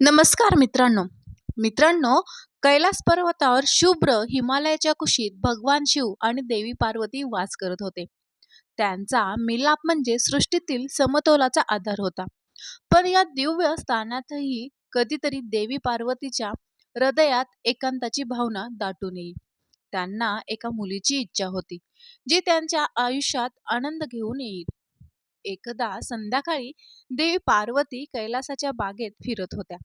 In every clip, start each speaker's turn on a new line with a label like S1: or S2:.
S1: नमस्कार मित्रांनो. मित्रांनो कैलास पर्वतावर शुभ्र हिमालयाच्या कुशीत भगवान शिव आणि देवी पार्वती वास करत होते. त्यांचा मिलाप म्हणजे सृष्टीतील समतोलाचा आधार होता. पण या दिव्य स्थानातही कधीतरी देवी पार्वतीच्या हृदयात एकांताची भावना दाटून येईल. त्यांना एका मुलीची इच्छा होती जी त्यांच्या आयुष्यात आनंद घेऊन येईल. एकदा संध्याकाळी देवी पार्वती कैलासाच्या बागेत फिरत होत्या.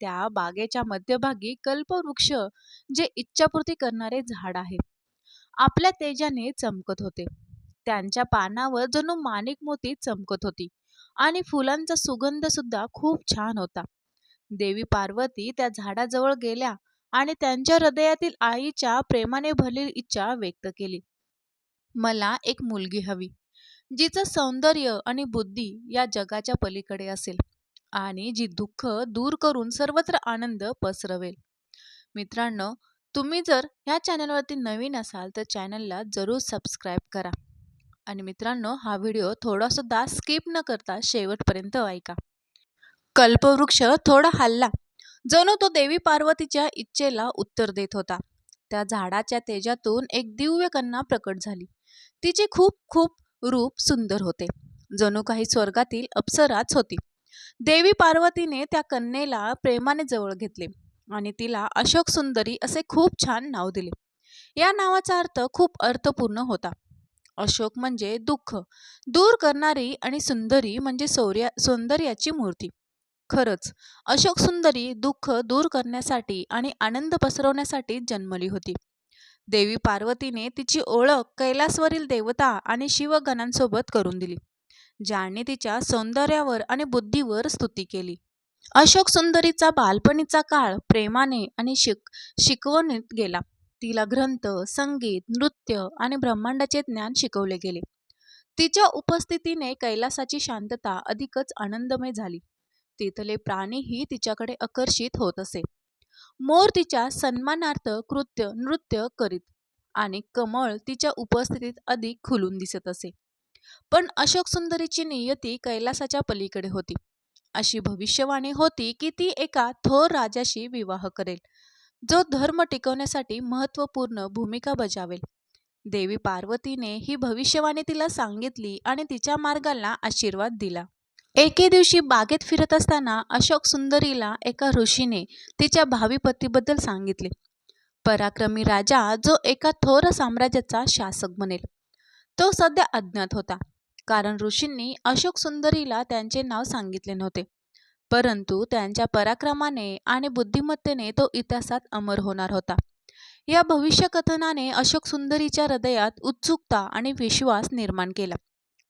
S1: त्या बागेच्या मध्यभागी कल्पवृक्ष जे इच्छापूर्ती करणारे झाड आहे. आपल्या तेजाने चमकत होते. त्यांच्या पानावर जणू माणिक मोती चमकत होती आणि फुलांचा सुगंध सुद्धा खूप छान होता. देवी पार्वती त्या झाडाजवळ गेल्या आणि त्यांच्या हृदयातील आईच्या प्रेमाने भरलेली इच्छा व्यक्त केली. मला एक मुलगी हवी. जिचं सौंदर्य आणि बुद्धी या जगाच्या पलीकडे असेल आणि जी दुःख दूर करून सर्वत्र आनंद पसरवेल. मित्रांनो तुम्ही जर ह्या चॅनलवरती नवीन असाल तर चॅनलला जरूर सबस्क्राईब करा. आणि मित्रांनो हा व्हिडिओ थोडासुद्धा स्किप न करता शेवटपर्यंत ऐका. कल्पवृक्ष थोडा हल्ला. जणू तो देवी पार्वतीच्या इच्छेला उत्तर देत होता. त्या झाडाच्या तेजातून एक दिव्य कन्या प्रकट झाली. तिची खूप खूप रूप सुंदर होते. जणू काही स्वर्गातील अप्सराच होती. देवी पार्वतीने त्या कन्येला प्रेमाने जवळ घेतले आणि तिला अशोक सुंदरी असे खूप छान नाव दिले. या नावाचा अर्थ खूप अर्थपूर्ण होता. अशोक म्हणजे दुःख दूर करणारी आणि सुंदरी म्हणजे सौर्या सौंदर्याची मूर्ती. खरंच अशोक सुंदरी दुःख दूर करण्यासाठी आणि आनंद पसरवण्यासाठी जन्मली होती. देवी पार्वतीने तिची ओळख कैलासवरील देवता आणि शिवगणांसोबत करून दिली ज्याने तिच्या सौंदर्यावर आणि बुद्धीवर स्तुती केली. अशोक सुंदरीचा बालपणीचा काळ प्रेमाने आणि शिक शिकवणीत गेला. तिला ग्रंथ संगीत नृत्य आणि ब्रह्मांडाचे ज्ञान शिकवले गेले. तिच्या उपस्थितीने कैलासाची शांतता अधिकच आनंदमय झाली. तिथले प्राणीही तिच्याकडे आकर्षित होत असे. मोर तिच्या सन्मानार्थ कृत्य नृत्य करीत आणि कमळ तिच्या उपस्थितीत अधिक खुलून दिसत असे. पण अशोक सुंदरीची नियती कैलासाच्या पलीकडे होती. अशी भविष्यवाणी होती की ती एका थोर राजाशी विवाह करेल जो धर्म टिकवण्यासाठी महत्त्वपूर्ण भूमिका बजावेल. देवी पार्वतीने ही भविष्यवाणी तिला सांगितली आणि तिच्या मार्गाला आशीर्वाद दिला. एके दिवशी बागेत फिरत असताना अशोक सुंदरीला एका ऋषीने तिच्या भावी पतीबद्दल सांगितले. पराक्रमी राजा जो एका थोर साम्राज्याचा शासक बनेल. तो सध्या अज्ञात होता. कारण ऋषींनी अशोक सुंदरीला त्यांचे नाव सांगितले नव्हते. परंतु त्यांच्या पराक्रमाने आणि बुद्धिमत्तेने तो इतिहासात अमर होणार होता. या भविष्यकथनाने अशोक सुंदरीच्या हृदयात उत्सुकता आणि विश्वास निर्माण केला.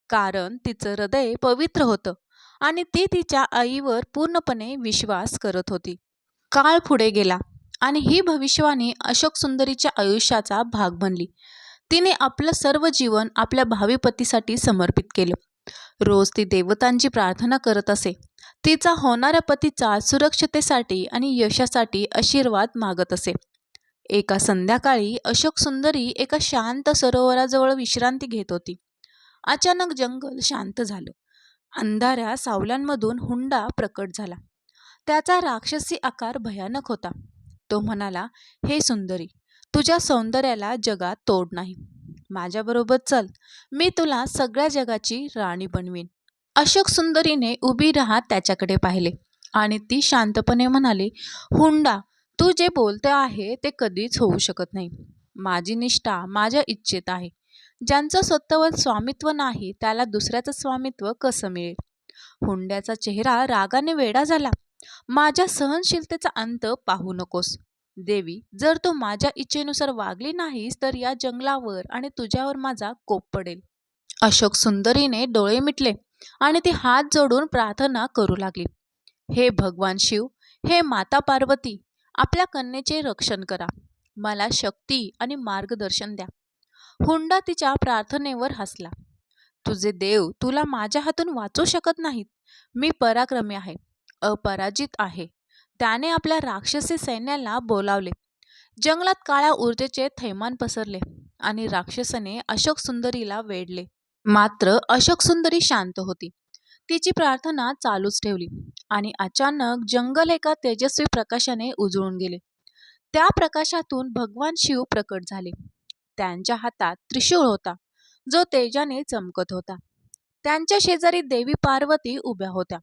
S1: कारण तिचं हृदय पवित्र होतं. आणि ती तिच्या आईवर पूर्णपणे विश्वास करत होती. काळ पुढे गेला आणि ही भविष्यवाणी अशोक सुंदरीच्या आयुष्याचा भाग बनली. तिने आपलं सर्व जीवन आपल्या भावी पतीसाठी समर्पित केलं. रोज ती देवतांची प्रार्थना करत असे. तिचा होणाऱ्या पतीचा सुरक्षतेसाठी आणि यशासाठी आशीर्वाद मागत असे. एका संध्याकाळी अशोक सुंदरी एका शांत सरोवराजवळ विश्रांती घेत होती. अचानक जंगल शांत झालं. अंधाऱ्या सावलांमधून हुंडा प्रकट झाला. त्याचा राक्षसी आकार भयानक होता. तो म्हणाला हे सुंदरी तुझ्या सौंदर्याला जगात तोड नाही. माझ्याबरोबर चल मी तुला सगळ्या जगाची राणी बनवीन. अशोक सुंदरीने उभी राहत त्याच्याकडे पाहिले आणि ती शांतपणे म्हणाली हुंडा तू जे बोलते आहे ते कधीच होऊ शकत नाही. माझी निष्ठा माझ्या इच्छेत आहे. ज्यांचं स्वतःवर स्वामित्व नाही त्याला दुसऱ्याचं स्वामित्व कसं मिळेल? हुंड्याचा चेहरा रागाने वेडा झाला. माझ्या सहनशीलतेचा अंत पाहू नकोस. देवी जर तू माझ्या इच्छेनुसार वागली नाहीस तर या जंगलावर आणि तुझ्यावर माझा कोप पडेल. अशोक सुंदरीने डोळे मिटले आणि ती हात जोडून प्रार्थना करू लागली. हे भगवान शिव हे माता पार्वती आपल्या कन्येचे रक्षण करा. मला शक्ती आणि मार्गदर्शन द्या. हुंडा तिच्या प्रार्थनेवर हसला. तुझे देव तुला माझ्या हातून वाचू शकत नाहीत. मी पराक्रमी आहे. अपराजित आहे. त्याने आपल्या राक्षसी सैन्याला बोलावले. जंगलात काळ्या ऊर्जेचे थैमान पसरले आणि राक्षसने अशोक सुंदरीला वेढले. मात्र अशोक सुंदरी शांत होती. तिची प्रार्थना चालूच ठेवली आणि अचानक जंगल एका तेजस्वी प्रकाशाने उजळून गेले. त्या प्रकाशातून भगवान शिव प्रकट झाले. त्यांच्या हातात त्रिशूळ होता जो तेजाने चमकत होता. त्यांच्या शेजारी देवी पार्वती उभ्या होत्या.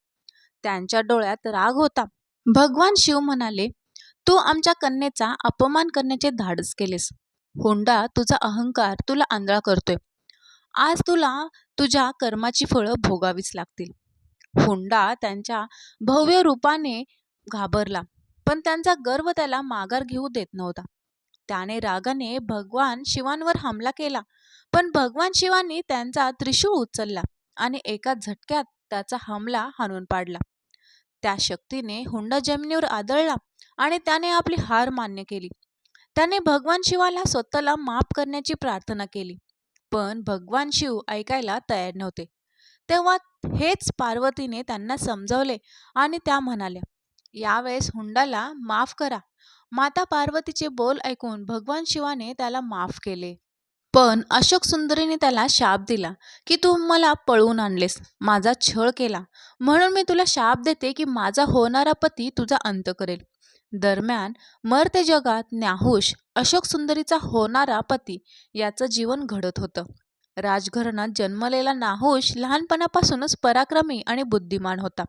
S1: त्यांच्या डोळ्यात राग होता. भगवान शिव म्हणाले तू आमच्या कन्येचा अपमान करण्याचे धाडस केलेस. हुंडा तुझा अहंकार तुला आंधळा करतोय. आज तुला तुझ्या कर्माची फळं भोगावीच लागतील. हुंडा त्यांच्या भव्य रूपाने घाबरला पण त्यांचा गर्व त्याला माघार घेऊ देत नव्हता. त्याने रागाने भगवान शिवांवर हमला केला. पण भगवान शिवांनी त्यांचा त्रिशूळ उचलला आणि एका झटक्यात त्याचा हमला हाणून पाडला. त्या शक्तीने हुंडा जमिनीवर आदळला आणि त्याने आपली हार मान्य केली. त्याने भगवान शिवाला स्वतःला माफ करण्याची प्रार्थना केली. पण भगवान शिव ऐकायला तयार नव्हते. तेव्हा हेच पार्वतीने त्यांना समजावले आणि त्या म्हणाल्या यावेळेस हुंडाला माफ करा. माता पार्वतीचे बोल ऐकून भगवान शिवाने त्याला माफ केले. पण अशोक सुंदरीने त्याला शाप दिला की तू मला पळवून आणलेस माझा छळ केला. म्हणून मी तुला शाप देते की माझा होणारा पती तुझा अंत करेल. दरम्यान मर्ते जगात न्याहुश अशोक सुंदरीचा होणारा पती याचं जीवन घडत होतं. राजघराणात जन्मलेला नाहुश लहानपणापासूनच पराक्रमी आणि बुद्धिमान होता.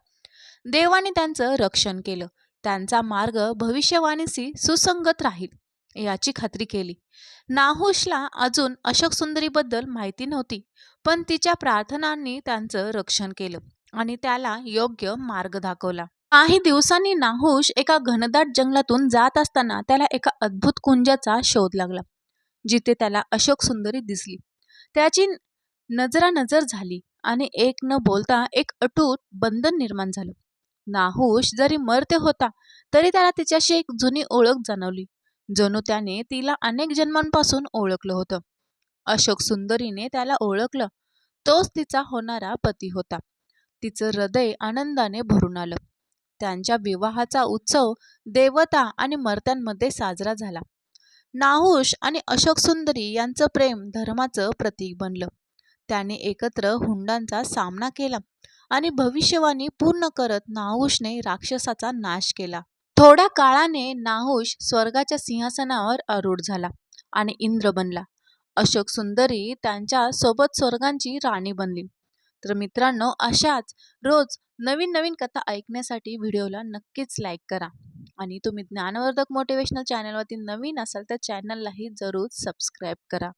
S1: देवाने त्यांचं रक्षण केलं. त्यांचा मार्ग भविष्यवाणीशी सुसंगत राहील याची खात्री केली. नाहुशला अजून अशोक सुंदरीबद्दल माहिती नव्हती पण तिच्या प्रार्थनांनी त्यांचं रक्षण केलं आणि त्याला योग्य मार्ग दाखवला. काही दिवसांनी नाहुश एका घनदाट जंगलातून जात असताना त्याला एका अद्भुत कुंजाचा शोध लागला जिथे त्याला अशोक सुंदरी दिसली. त्याची नजरानजर झाली आणि एक न बोलता एक अटूट बंधन निर्माण झालं. नाहुश जरी मर्त्य होता तरी त्याला तिच्याशी एक जुनी ओळख जाणवली जणू त्याने तिला अनेक जन्मांपासून ओळखलं होतं. अशोक सुंदरीने त्याला ओळखलं तोच तिचा होणारा पती होता. तिचं हृदय आनंदाने भरून आलं. त्यांच्या विवाहाचा उत्सव देवता आणि मर्त्यांमध्ये साजरा झाला. नाहुश आणि अशोक सुंदरी यांचं प्रेम धर्माचं प्रतीक बनलं. त्याने एकत्र हुंडांचा सामना केला. आणि भविष्यवाणी पूर्ण करत नाहुषने राक्षसाचा नाश केला. थोड्या काळाने नाहुष स्वर्गाच्या सिंहासनावर आरूढ झाला आणि इंद्र बनला. अशोक सुंदरी त्यांच्यासोबत स्वर्गांची राणी बनली. तर मित्रांनो अशाच रोज नवीन नवीन कथा ऐकण्यासाठी व्हिडिओला नक्कीच लाईक करा. आणि तुम्ही ज्ञानवर्धक मोटिवेशनल चॅनलवरती नवीन असाल तर चॅनललाही जरूर सबस्क्राईब करा.